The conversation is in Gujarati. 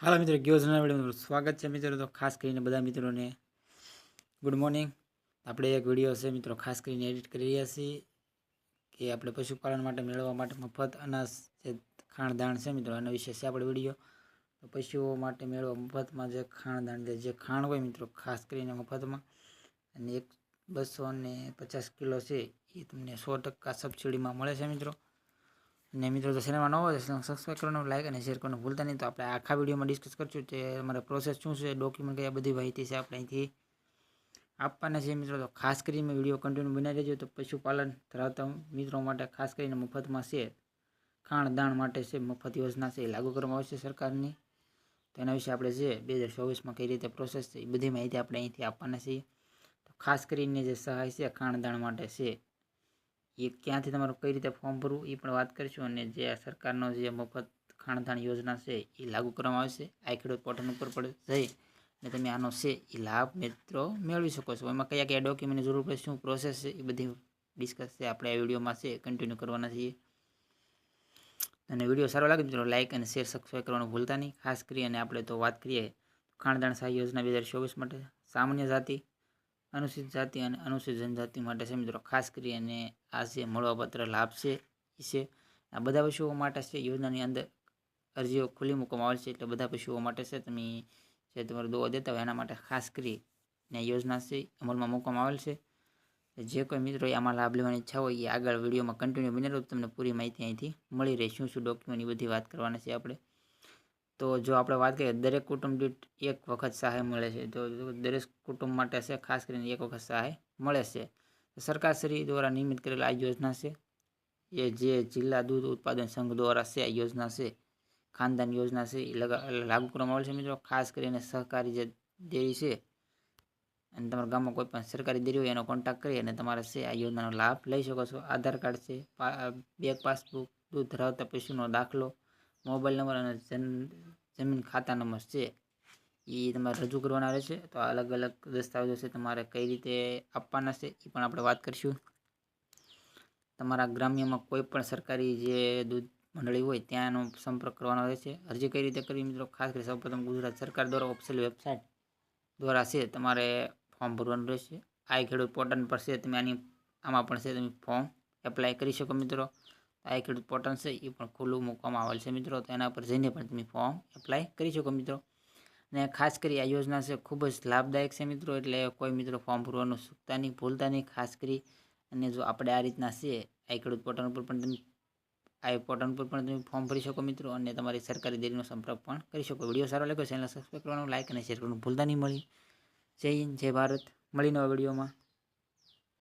હાલો મિત્રો, ગયો જણા વીડિયો સ્વાગત છે. મિત્રો, તો ખાસ કરીને બધા મિત્રોને ગુડ મોર્નિંગ આપણે એક વીડિયો છે મિત્રો, ખાસ કરીને એડિટ કરી રહ્યા છીએ કે આપણે પશુપાલન માટે મેળવવા માટે મફત અનાજ જે ખાણદાણ છે મિત્રો એના વિશે છે આપણે વીડિયો. પશુઓ માટે મેળવવા મફતમાં જે ખાણદાણ જે ખાણ હોય મિત્રો, ખાસ કરીને મફતમાં. અને એક બસો ને પચાસ કિલો છે, એ તમને સો ટકા સબસિડીમાં મળે છે મિત્રો. અને મિત્રો તો ચેનલમાં ન હોય તો સબસ્ક્રાઈબ કરવાનું લાઈક અને શેર કરવાનું ભૂલતા નહીં. તો આપણે આખા વિડીયોમાં ડિસ્કસ કરશું કે અમારે પ્રોસેસ શું છે ડોક્યુમેન્ટ કયા બધી માહિતી છે આપણે અહીંથી આપવાના છે મિત્રો. તો ખાસ કરીને વીડિયો કન્ટિન્યુ બનાવી દેજો તો પશુપાલન ધરાવતા મિત્રો માટે ખાસ કરીને મફતમાં છે, ખાણ દાણ માટે છે, મફત યોજના છે, એ લાગુ કરવામાં આવશે સરકારની. તો એના વિશે આપણે જે બે હજાર ચોવીસમાં કઈ રીતે પ્રોસેસ છે, એ બધી માહિતી આપણે અહીંથી આપવાના છીએ. તો ખાસ કરીને જે સહાય છે, ખાણ દાણ માટે છે એ ક્યાંથી તમારું કઈ રીતે ફોર્મ ભરવું એ પણ વાત કરીશું અને જે સરકારનો જે મફત ખાણધાણ યોજના છે એ લાગુ કરવામાં આવશે આ ખેડૂત પોર્ટલ ઉપર પણ જઈ અને તમે આનો છે એ લાભ મિત્રો મેળવી શકો છો. એમાં કયા કયા ડોક્યુમેન્ટની જરૂર પડે, શું પ્રોસેસ છે, એ બધી ડિસ્કસ છે. આપણે આ વિડીયોમાં છે કન્ટિન્યુ કરવાના છીએ. અને વીડિયો સારો લાગે મિત્રો લાઇક અને શેર સબસ્ક્રાઈબ કરવાનું ભૂલતા નહીં. ખાસ કરી અને આપણે તો વાત કરીએ ખાણદાણ સહાય યોજના બે હજાર ચોવીસ માટે. સામાન્ય જાતિ અનુસૂચિત જાતિ અને અનુસૂચિત જનજાતિ માટે છે મિત્રો. ખાસ કરીને આ જે મળવાપત્ર લાભ છે એ છે. આ બધા પશુઓ માટે છે, યોજનાની અંદર અરજીઓ ખુલ્લી મૂકવામાં આવેલ છે, એટલે બધા પશુઓ માટે છે. તમે જે તમારો દોવા દેતા હોય એના માટે ખાસ કરી ને યોજના છે અમલમાં મૂકવામાં આવેલ છે. જે કોઈ મિત્રો આમાં લાભ લેવાની ઈચ્છા હોય એ આગળ વિડીયોમાં કન્ટિન્યુ બની રહ્યો તમને પૂરી માહિતી અહીંથી મળી રહે. શું શું ડોક્યુમેન્ટ બધી વાત કરવાની છે આપણે. તો જો આપણે વાત કરીએ દરેક કુટુંબ દીઠ એક વખત સહાય મળે છે, તો દરેક કુટુંબ માટે છે, ખાસ કરીને એક વખત સહાય મળે છે. સરકારશ્રી દ્વારા નિયમિત કરેલી આ યોજના છે. એ જે જિલ્લા દૂધ ઉત્પાદન સંઘ દ્વારા છે, આ યોજના છે, ખાનદાન યોજના છે, એ લાગુ કરવામાં આવે છે મિત્રો. ખાસ કરીને સહકારી જે ડેરી છે, અને તમારા ગામમાં કોઈ પણ સરકારી ડેરી હોય એનો કોન્ટેક્ટ કરી અને તમારે છે, આ યોજનાનો લાભ લઈ શકો છો. આધાર કાર્ડ છે બેંક પાસબુક, દૂધ ધરાવતા પશુનો દાખલો, મોબાઈલ નંબર અને જમીન ખાતા નંબર છે એ તમારે રજૂ કરવાના રહેશે. તો અલગ અલગ દસ્તાવેજો છે, તમારે કઈ રીતે આપવાના છે એ પણ આપણે વાત કરીશું. તમારા ગ્રામ્યમાં કોઈ પણ સરકારી જે દૂધ મંડળી હોય, ત્યાંનો સંપર્ક કરવાનો રહેશે. અરજી કઈ રીતે કરવી મિત્રો? ખાસ કરી સૌપ્રથમ ગુજરાત સરકાર દ્વારા ઓફિશિયલ વેબસાઇટ દ્વારા છે, તમારે ફોર્મ ભરવાનું રહેશે. આ ખેડૂત પોર્ટલ પર છે, તમે આની આમાં પણ છે, તમે ફોર્મ એપ્લાય કરી શકો મિત્રો. આ ખેડૂત પોર્ટલ છે, એ પણ ખુલ્લું મૂકવામાં આવેલ છે મિત્રો. તો એના પર જઈને પણ તમે ફોર્મ એપ્લાય કરી શકો મિત્રો. અને ખાસ કરી આ યોજના છે, ખૂબ જ લાભદાયક છે મિત્રો. એટલે કોઈ મિત્રો ફોર્મ ભરવાનું ચૂકતા નહીં, ભૂલતા નહીં. ખાસ કરી અને જો આપણે આ રીતના છે, આ ખેડૂત પોર્ટલ ઉપર પણ તમે, આ પોર્ટલ પર પણ તમે ફોર્મ ભરી શકો મિત્રો. અને તમારી સરકારી દેરીનો સંપર્ક પણ કરી શકો. વીડિયો સારો લાગ્યો ચેનલ સબસ્ક્રાઈબ કરવાનું લાઇક અને શેર કરવાનું ભૂલતા નહીં. મળી જય હિન્દ, જય ભારત. મળી નવા વિડીયોમાં.